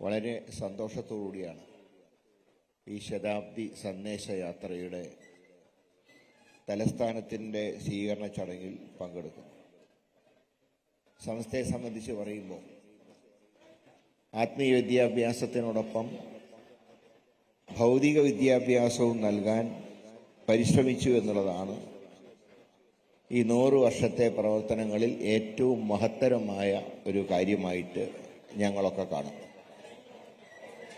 വളരെ സന്തോഷത്തോടുകൂടിയാണ് ഈ ശതാബ്ദി സന്ദേശയാത്രയുടെ തലസ്ഥാനത്തിന്റെ സ്വീകരണ ചടങ്ങിൽ പങ്കെടുക്കുന്നു. സംസ്ഥയെ സംബന്ധിച്ച് പറയുമ്പോൾ ആത്മീയ വിദ്യാഭ്യാസത്തിനോടൊപ്പം ഭൗതിക വിദ്യാഭ്യാസവും നൽകാൻ പരിശ്രമിച്ചു എന്നുള്ളതാണ് ഈ നൂറ് വർഷത്തെ പ്രവർത്തനങ്ങളിൽ ഏറ്റവും മഹത്തരമായ ഒരു കാര്യമായിട്ട് ഞങ്ങളൊക്കെ കാണുന്നു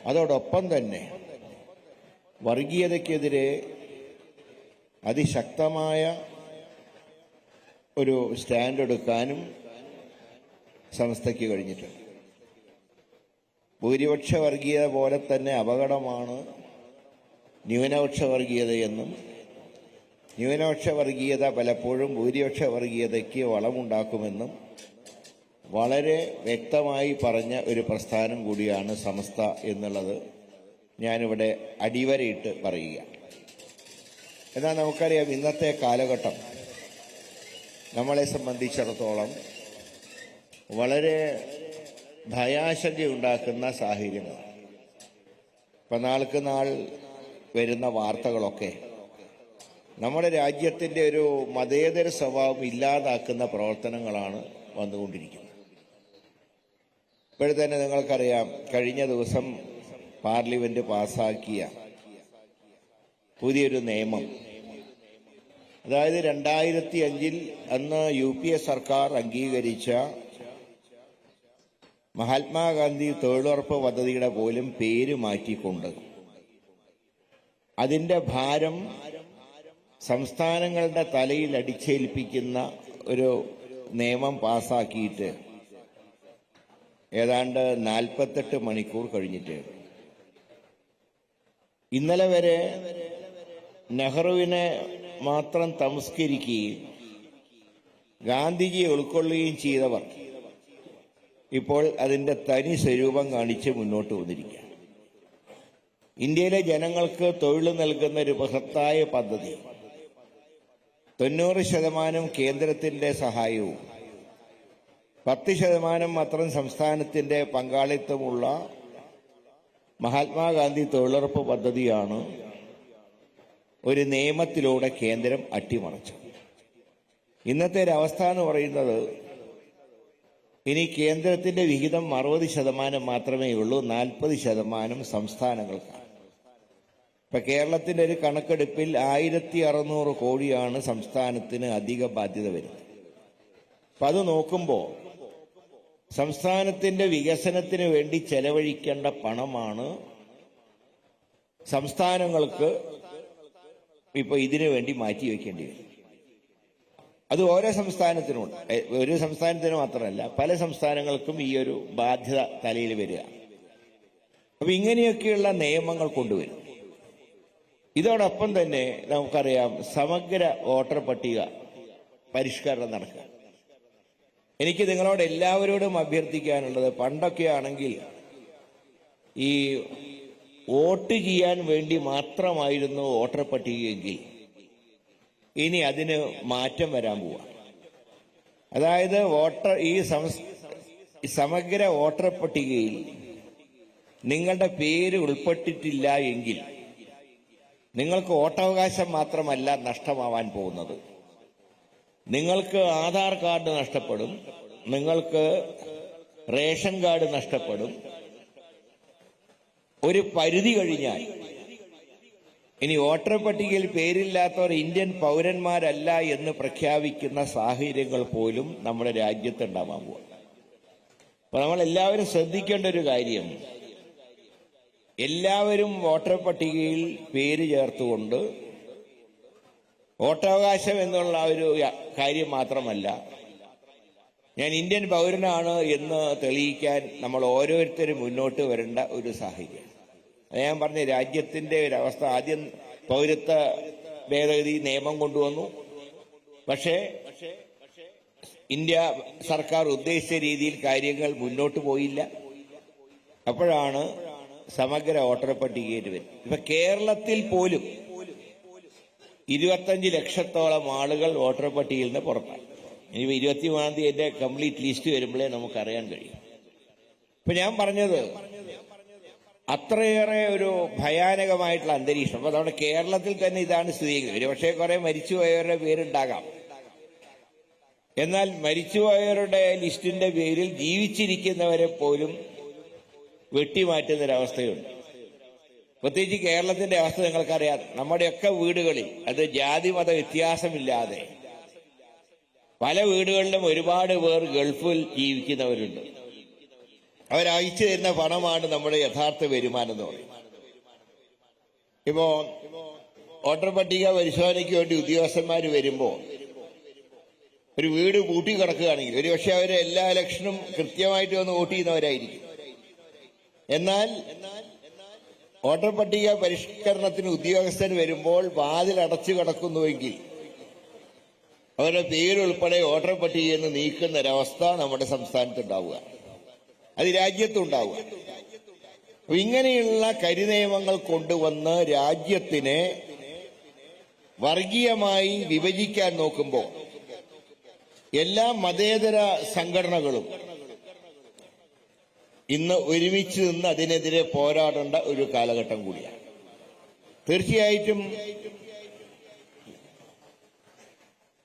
അതോടൊപ്പം തന്നെ വർഗീയതയ്ക്കെതിരെ അതിശക്തമായ ഒരു സ്റ്റാൻഡ് എടുക്കാനും സംസ്ഥയ്ക്ക് കഴിഞ്ഞിട്ടുണ്ട്. ഭൂരിപക്ഷ വർഗീയത പോലെ തന്നെ അപകടമാണ് ന്യൂനപക്ഷ വർഗീയതയെന്നും ന്യൂനപക്ഷ വർഗീയത പലപ്പോഴും ഭൂരിപക്ഷ വർഗീയതയ്ക്ക് വളമുണ്ടാക്കുമെന്നും വളരെ വ്യക്തമായി പറഞ്ഞ ഒരു പ്രസ്ഥാനം കൂടിയാണ് സമസ്ത എന്നുള്ളത് ഞാനിവിടെ അടിവരയിട്ട് പറയുക. എന്നാൽ നമുക്കറിയാം ഇന്നത്തെ കാലഘട്ടം നമ്മളെ സംബന്ധിച്ചിടത്തോളം വളരെ ഭയാശങ്കയുണ്ടാക്കുന്ന സാഹചര്യങ്ങളാണ് ഇപ്പം നാൾക്ക് നാൾ വരുന്ന വാർത്തകളൊക്കെ നമ്മുടെ രാജ്യത്തിന്റെ ഒരു മതേതര സ്വഭാവം ഇല്ലാതാക്കുന്ന പ്രവർത്തനങ്ങളാണ് വന്നുകൊണ്ടിരിക്കുന്നത്. ഇപ്പോഴെ തന്നെ നിങ്ങൾക്കറിയാം കഴിഞ്ഞ ദിവസം പാർലമെന്റ് പാസാക്കിയ പുതിയൊരു നിയമം. അതായത് രണ്ടായിരത്തി അഞ്ചിൽ അന്ന് യു പി എ സർക്കാർ അംഗീകരിച്ച മഹാത്മാഗാന്ധി തൊഴിലുറപ്പ് പദ്ധതിയുടെ പോലും പേര് മാറ്റിക്കൊണ്ട് അതിന്റെ ഭാരം സംസ്ഥാനങ്ങളുടെ തലയിൽ അടിച്ചേൽപ്പിക്കുന്ന ഒരു നിയമം പാസാക്കിയിട്ട് ഏതാണ്ട് നാൽപ്പത്തെട്ട് മണിക്കൂർ കഴിഞ്ഞിട്ട്. ഇന്നലെ വരെ നെഹ്റുവിനെ മാത്രം തമസ്കരിക്കുകയും ഗാന്ധിജിയെ ഉൾക്കൊള്ളുകയും ചെയ്തവർ ഇപ്പോൾ അതിന്റെ തനി സ്വരൂപം കാണിച്ച് മുന്നോട്ട് വന്നിരിക്കുക ഇന്ത്യയിലെ ജനങ്ങൾക്ക് തൊഴിൽ നൽകുന്ന ഒരു മഹത്തായ പദ്ധതി. തൊണ്ണൂറ് ശതമാനം കേന്ദ്രത്തിന്റെ സഹായവും പത്ത് ശതമാനം മാത്രം സംസ്ഥാനത്തിന്റെ പങ്കാളിത്തമുള്ള മഹാത്മാഗാന്ധി തൊഴിലുറപ്പ് പദ്ധതിയാണ് ഒരു നിയമത്തിലൂടെ കേന്ദ്രം അട്ടിമറിച്ചത്. ഇന്നത്തെ ഒരവസ്ഥ എന്ന് പറയുന്നത് ഇനി കേന്ദ്രത്തിന്റെ വിഹിതം അറുപത് ശതമാനം മാത്രമേ ഉള്ളൂ നാൽപ്പത് ശതമാനം സംസ്ഥാനങ്ങൾക്കാണ്. ഇപ്പൊ കേരളത്തിന്റെ ഒരു കണക്കെടുപ്പിൽ ആയിരത്തി അറുന്നൂറ് കോടിയാണ് സംസ്ഥാനത്തിന് അധിക ബാധ്യത വരുന്നത്. അപ്പൊ അത് നോക്കുമ്പോൾ സംസ്ഥാനത്തിന്റെ വികസനത്തിന് വേണ്ടി ചെലവഴിക്കേണ്ട പണമാണ് സംസ്ഥാനങ്ങൾക്ക് ഇപ്പൊ ഇതിനു വേണ്ടി മാറ്റി വയ്ക്കേണ്ടി വരും. അത് ഓരോ സംസ്ഥാനത്തിനുമുണ്ട്. എ, ഒരു സംസ്ഥാനത്തിന് മാത്രമല്ല പല സംസ്ഥാനങ്ങൾക്കും ഈ ഒരു ബാധ്യത തലയിൽ വരിക. അപ്പൊ ഇങ്ങനെയൊക്കെയുള്ള നിയമങ്ങൾ കൊണ്ടുവരും. ഇതോടൊപ്പം തന്നെ നമുക്കറിയാം സമഗ്ര വോട്ടർ പട്ടിക പരിഷ്കരണം നടക്കുക. എനിക്ക് നിങ്ങളോട് എല്ലാവരോടും അഭ്യർത്ഥിക്കാനുള്ളത് പണ്ടൊക്കെ ആണെങ്കിൽ ഈ വോട്ട് ചെയ്യാൻ വേണ്ടി മാത്രമായിരുന്നു വോട്ടർ പട്ടികയെങ്കിൽ ഇനി അതിന് മാറ്റം വരാൻ പോവാ. അതായത് വോട്ടർ ഈ സമഗ്ര വോട്ടർ പട്ടികയിൽ നിങ്ങളുടെ പേര് ഉൾപ്പെട്ടിട്ടില്ല എങ്കിൽ നിങ്ങൾക്ക് വോട്ടവകാശം മാത്രമല്ല നഷ്ടമാവാൻ പോകുന്നത്. നിങ്ങൾക്ക് ആധാർ കാർഡ് നഷ്ടപ്പെടും നിങ്ങൾക്ക് റേഷൻ കാർഡ് നഷ്ടപ്പെടും. ഒരു പരിധി കഴിഞ്ഞാൽ ഇനി വോട്ടർ പട്ടികയിൽ പേരില്ലാത്തവർ ഇന്ത്യൻ പൗരന്മാരല്ല എന്ന് പ്രഖ്യാപിക്കുന്ന സാഹചര്യങ്ങൾ പോലും നമ്മുടെ രാജ്യത്ത് ഉണ്ടാവാൻ പോകും അപ്പൊ നമ്മൾ എല്ലാവരും ശ്രദ്ധിക്കേണ്ട ഒരു കാര്യം എല്ലാവരും വോട്ടർ പട്ടികയിൽ പേര് ചേർത്തുകൊണ്ട് വോട്ടവകാശം എന്നുള്ള ഒരു കാര്യം മാത്രമല്ല ഞാൻ ഇന്ത്യൻ പൗരനാണ് എന്ന് തെളിയിക്കാൻ നമ്മൾ ഓരോരുത്തരും മുന്നോട്ട് വരേണ്ട ഒരു സാഹചര്യം. ഞാൻ പറഞ്ഞ രാജ്യത്തിന്റെ ഒരു അവസ്ഥ ആദ്യം പൗരത്വ ഭേദഗതി നിയമം കൊണ്ടുവന്നു. പക്ഷേ ഇന്ത്യ സർക്കാർ ഉദ്ദേശിച്ച രീതിയിൽ കാര്യങ്ങൾ മുന്നോട്ട് പോയില്ല. അപ്പോഴാണ് സമഗ്ര വോട്ടർ പട്ടികയിൽ വരുന്നത്. ഇപ്പൊ കേരളത്തിൽ പോലും ഇരുപത്തഞ്ച് ലക്ഷത്തോളം ആളുകൾ വോട്ടർ പട്ടികയിൽ നിന്ന് പുറത്തായി. ഇനി ഇരുപത്തി മൂന്നാം തീയതി കംപ്ലീറ്റ് ലിസ്റ്റ് വരുമ്പോഴേ നമുക്ക് അറിയാൻ കഴിയും. ഇപ്പൊ ഞാൻ പറഞ്ഞത് അത്രയേറെ ഒരു ഭയാനകമായിട്ടുള്ള അന്തരീക്ഷം. അപ്പൊ നമ്മുടെ കേരളത്തിൽ തന്നെ ഇതാണ് സ്ഥിതി ഒരു പക്ഷേ കുറെ മരിച്ചുപോയവരുടെ പേരുണ്ടാകാം. എന്നാൽ മരിച്ചുപോയവരുടെ ലിസ്റ്റിന്റെ പേരിൽ ജീവിച്ചിരിക്കുന്നവരെ പോലും വെട്ടിമാറ്റുന്നൊരവസ്ഥയുണ്ട്. പ്രത്യേകിച്ച് കേരളത്തിന്റെ അവസ്ഥ നിങ്ങൾക്കറിയാം. നമ്മുടെയൊക്കെ വീടുകളിൽ അത് ജാതി മത വ്യത്യാസമില്ലാതെ പല വീടുകളിലും ഒരുപാട് പേർ ഗൾഫിൽ ജീവിക്കുന്നവരുണ്ട്. അവരയച്ചു തരുന്ന പണമാണ് നമ്മുടെ യഥാർത്ഥ വരുമാനം എന്ന് പറയും. ഇപ്പോ വോട്ടർ പട്ടിക പരിശോധനയ്ക്ക് വേണ്ടി ഉദ്യോഗസ്ഥന്മാർ വരുമ്പോൾ ഒരു വീട് കൂട്ടി കിടക്കുകയാണെങ്കിൽ ഒരുപക്ഷെ അവർ എല്ലാ ഇലക്ഷനും കൃത്യമായിട്ട് വന്ന് വോട്ട് ചെയ്യുന്നവരായിരിക്കും. എന്നാൽ വോട്ടർ പട്ടിക പരിഷ്കരണത്തിന് ഉദ്യോഗസ്ഥൻ വരുമ്പോൾ വാതിൽ അടച്ചു കിടക്കുന്നുവെങ്കിൽ അവരുടെ പേരുൾപ്പെടെ വോട്ടർ പട്ടികയിൽ നിന്ന് നീക്കുന്ന ഒരവസ്ഥ നമ്മുടെ സംസ്ഥാനത്ത് ഉണ്ടാവുക അത് രാജ്യത്തുണ്ടാവുക. അപ്പൊ ഇങ്ങനെയുള്ള കരിനിയമങ്ങൾ കൊണ്ടുവന്ന് രാജ്യത്തിനെ വർഗീയമായി വിഭജിക്കാൻ നോക്കുമ്പോൾ എല്ലാ മതേതര സംഘടനകളും ഇന്ന് ഒരുമിച്ച് നിന്ന് അതിനെതിരെ പോരാടേണ്ട ഒരു കാലഘട്ടം കൂടിയാണ്. തീർച്ചയായിട്ടും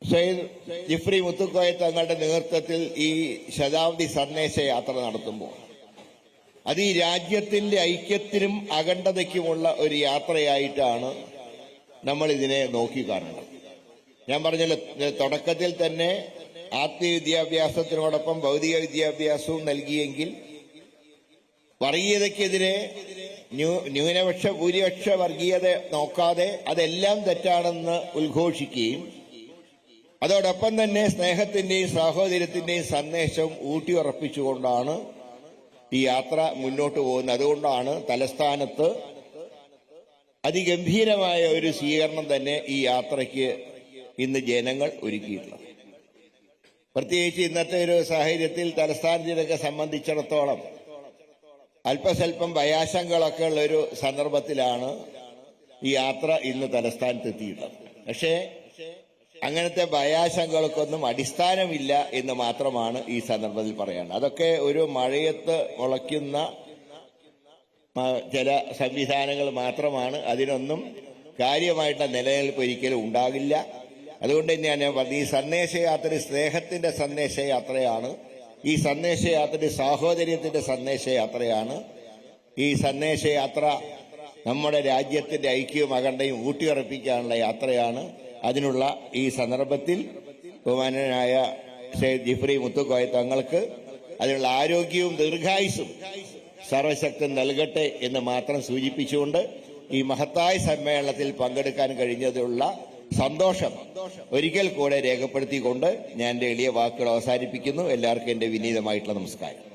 സയ്യിദ് ജിഫ്രി മുത്തുക്കോയ തങ്ങളുടെ നേതൃത്വത്തിൽ ഈ ശതാബ്ദി സന്ദേശ യാത്ര നടത്തുമ്പോൾ അത് ഈ രാജ്യത്തിന്റെ ഐക്യത്തിനും അഖണ്ഡതയ്ക്കുമുള്ള ഒരു യാത്രയായിട്ടാണ് നമ്മൾ ഇതിനെ നോക്കി കാണുന്നത്. ഞാൻ പറഞ്ഞല്ലോ തുടക്കത്തിൽ തന്നെ ആത്മീയ വിദ്യാഭ്യാസത്തിനോടൊപ്പം ഭൗതിക വിദ്യാഭ്യാസവും നൽകിയെങ്കിൽ വർഗീയതയ്ക്കെതിരെ ന്യൂനപക്ഷ ഭൂരിപക്ഷ വർഗീയത നോക്കാതെ അതെല്ലാം തെറ്റാണെന്ന് ഉദ്ഘോഷിക്കുകയും അതോടൊപ്പം തന്നെ സ്നേഹത്തിന്റെയും സാഹോദര്യത്തിന്റെയും സന്ദേശം ഊട്ടിയുറപ്പിച്ചുകൊണ്ടാണ് ഈ യാത്ര മുന്നോട്ട് പോകുന്നത്. അതുകൊണ്ടാണ് തലസ്ഥാനത്ത് അതിഗംഭീരമായ ഒരു സ്വീകരണം തന്നെ ഈ യാത്രയ്ക്ക് ഇന്ന് ജനങ്ങൾ ഒരുക്കിയിട്ടുള്ളത്. പ്രത്യേകിച്ച് ഇന്നത്തെ ഒരു സാഹചര്യത്തിൽ തലസ്ഥാനത്തിനൊക്കെ സംബന്ധിച്ചിടത്തോളം അല്പസ്വല്പം ഭയാശങ്കകളൊക്കെ ഉള്ളൊരു സന്ദർഭത്തിലാണ് ഈ യാത്ര ഇന്ന് തലസ്ഥാനത്ത് എത്തിയിട്ടുള്ളത് പക്ഷേ അങ്ങനത്തെ ഭയാശങ്കകൾക്കൊന്നും അടിസ്ഥാനമില്ല എന്ന് മാത്രമാണ് ഈ സന്ദർഭത്തിൽ പറയാൻ അതൊക്കെ ഒരു മഴയത്ത് മുളയ്ക്കുന്ന ചില സംവിധാനങ്ങൾ മാത്രമാണ്. അതിനൊന്നും കാര്യമായിട്ട് നിലനിൽപ്പ് ഒരിക്കലും ഉണ്ടാകില്ല. അതുകൊണ്ട് തന്നെയാണ് ഈ സന്ദേശയാത്ര സ്നേഹത്തിന്റെ സന്ദേശയാത്രയാണ് ഈ സന്ദേശയാത്ര സാഹോദര്യത്തിന്റെ സന്ദേശയാത്രയാണ്. ഈ സന്ദേശയാത്ര നമ്മുടെ രാജ്യത്തിന്റെ ഐക്യവും അഖണ്ഡയും ഊട്ടിയുറപ്പിക്കാനുള്ള യാത്രയാണ്. അതിനുള്ള ഈ സന്ദർഭത്തിൽ ബഹുമാനായ ഷെയ്ഖ് ജിഫ്രി മുത്തുക്കോയ തങ്ങൾക്ക് അതിനുള്ള ആരോഗ്യവും ദീർഘായുസും സർവശക്തൻ നൽകട്ടെ എന്ന് മാത്രം സൂചിപ്പിച്ചുകൊണ്ട് ഈ മഹത്തായ സമ്മേളനത്തിൽ പങ്കെടുക്കാൻ കഴിഞ്ഞതിലുള്ള സന്തോഷം. ഒരിക്കൽ കൂടെ രേഖപ്പെടുത്തിക്കൊണ്ട് ഞാൻ എന്റെ എളിയ വാക്കുകൾ അവസാനിപ്പിക്കുന്നു. എല്ലാവർക്കും എന്റെ വിനീതമായിട്ടുള്ള നമസ്കാരം.